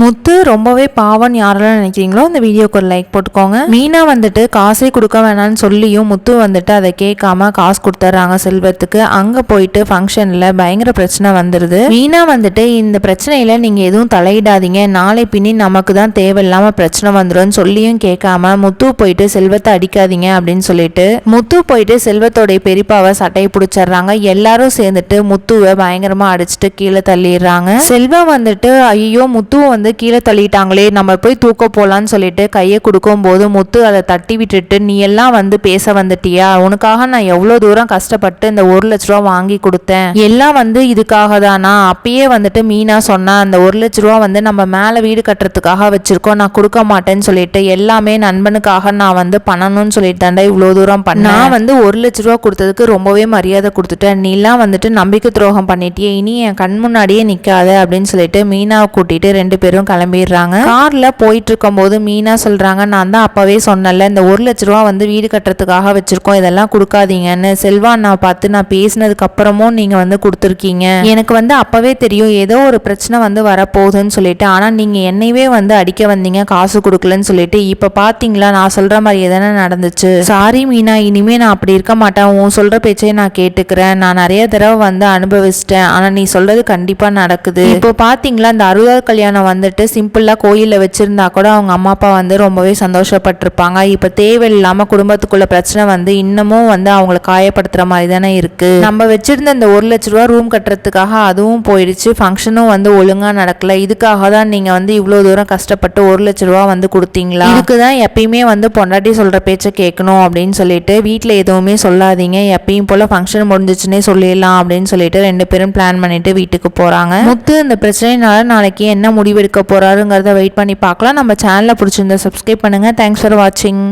முத்து ரொம்பவே பாவம் யாரெல்லாம் நினைக்கிறீங்களோ இந்த வீடியோக்கு ஒரு லைக் போட்டுக்கோங்க. மீனா வந்துட்டு காசே கொடுக்க வேணாம்னு சொல்லியும் முத்து வந்துட்டு அதை கேட்காம காசு கொடுத்துட்றாங்க செல்வத்துக்கு. அங்க போயிட்டு ஃபங்க்ஷன்ல பயங்கர பிரச்சனை வந்துருது. மீனா வந்துட்டு இந்த பிரச்சனையில நீங்க எதுவும் தலையிடாதீங்க. நாளை பின்னி நமக்கு தான் தேவையில்லாம பிரச்சனை வந்துடும் சொல்லியும் கேட்காம முத்து போயிட்டு செல்வத்தை அடிக்காதீங்க அப்படின்னு சொல்லிட்டு முத்து போயிட்டு செல்வத்தோடைய பெரியப்பாவை சட்டையை பிடிச்சிடுறாங்க. எல்லாரும் சேர்ந்துட்டு முத்துவை பயங்கரமா அடிச்சுட்டு கீழே தள்ளிடுறாங்க. செல்வம் வந்துட்டு ஐயோ முத்து வந்து கீழே தள்ளிட்டாங்களே நம்ம போய் தூக்க போகலான்னு சொல்லிட்டு கையை கொடுக்கும் போது முத்து அதை தட்டி விட்டுட்டு நீ எல்லாம் வந்து பேச வந்துட்டியா? உனக்காக நான் எவ்வளோ தூரம் கஷ்டப்பட்டு இந்த ஒரு லட்ச ரூபா வாங்கி கொடுத்தேன். எல்லாம் வந்து இதுக்காக தானா? அப்பயே வந்துட்டு மீனா சொன்னா அந்த ஒரு லட்ச ரூபா வந்து நம்ம மேலே வீடு கட்டுறதுக்காக வச்சிருக்கோம். நான் கொடுக்க மாட்டேன்னு சொல்லிட்டு எல்லாமே நண்பனுக்காக நான் வந்து பண்ணணும்னு சொல்லிட்டு தாண்டா இவ்வளோ தூரம் பண்ண நான் வந்து ஒரு லட்ச ரூபா கொடுத்ததுக்கு ரொம்பவே மரியாதை கொடுத்துட்டேன். நீலாம் வந்துட்டு நம்பிக்கை துரோகம் பண்ணிட்டியே. இனி என் கண் முன்னாடியே நிற்காத அப்படின்னு சொல்லிட்டு மீனாவை கூட்டிட்டு ரெண்டு பேரும் கிளம்பிடுறாங்க. கார்ல போயிட்டு இருக்கும்போது மீனா சொல்றாங்க நான் தான் அப்பவே சொன்னல இந்த ஒரு லட்ச ரூபா வந்து வீடு கட்டுறதுக்காக வச்சிருக்கோம் இதெல்லாம் கொடுக்காதீங்கன்னு செல்வா நான் பார்த்து நான் பேசினதுக்கு அப்புறமும் நீங்க வந்து கொடுத்துருக்கீங்க. எனக்கு வந்து அப்பவே தெரியும் ஏதோ ஒரு பிரச்சனை வந்து வரப்போகுதுன்னு சொல்லிட்டு ஆனா நீங்க என்னையவே வந்து அடிக்க வந்தீங்க காசு கொடுக்கலன்னு சொல்லிட்டு இப்ப பாத்தீங்களா? நான் சொல்ற மாதிரி எதனா நடந்துச்சு? சாரி மீனா இனிமே நான் அப்படி இருக்க மாட்டேன். உன் சொல்ற பேச்சையே நான் கேட்டுக்கிறேன். நான் நிறைய தடவை வந்து அனுபவிச்சிட்டேன். ஆனா நீ சொல்றது கண்டிப்பா நடக்குது. இப்போ பாத்தீங்களா? இந்த அறுபதாவது கல்யாணம் வந்து வந்துட்டு சிம்பிளாக கோயிலில் வச்சுருந்தா கூட அவங்க அம்மா அப்பா வந்து ரொம்பவே சந்தோஷப்பட்டிருப்பாங்க. இப்போ தேவையில்லாமல் குடும்பத்துக்குள்ள பிரச்சனை வந்து இன்னமும் வந்து அவங்கள காயப்படுத்துகிற மாதிரி தானே இருக்குது நம்ம வச்சுருந்த இந்த ஒரு லட்ச ரூபா ரூம் கட்டுறதுக்காக அதுவும் போயிடுச்சு. ஃபங்க்ஷனும் வந்து ஒழுங்காக நடக்கல. இதுக்காக தான் நீங்கள் வந்து இவ்வளோ தூரம் கஷ்டப்பட்டு ஒரு லட்ச ரூபா வந்து கொடுத்தீங்களா? இதுக்கு தான் எப்பயுமே வந்து பொண்டாட்டி சொல்கிற பேச்சை கேட்கணும் அப்படின்னு சொல்லிட்டு வீட்டில் எதுவுமே சொல்லாதீங்க. எப்பயும் போல் ஃபங்க்ஷன் முடிஞ்சிச்சுன்னே சொல்லிடலாம் அப்படின்னு சொல்லிட்டு ரெண்டு பேரும் பிளான் பண்ணிட்டு வீட்டுக்கு போகிறாங்க முத்து இந்த பிரச்சனைனால நாளைக்கு என்ன முடிவெடுக்க இருக்க போகிறாருங்கிறத வெயிட் பண்ணி பார்க்கலாம். நம்ம சேனலை பிடிச்சிருந்தா சப்ஸ்கிரைப் பண்ணுங்க. தேங்க்ஸ் ஃபார் வாட்சிங்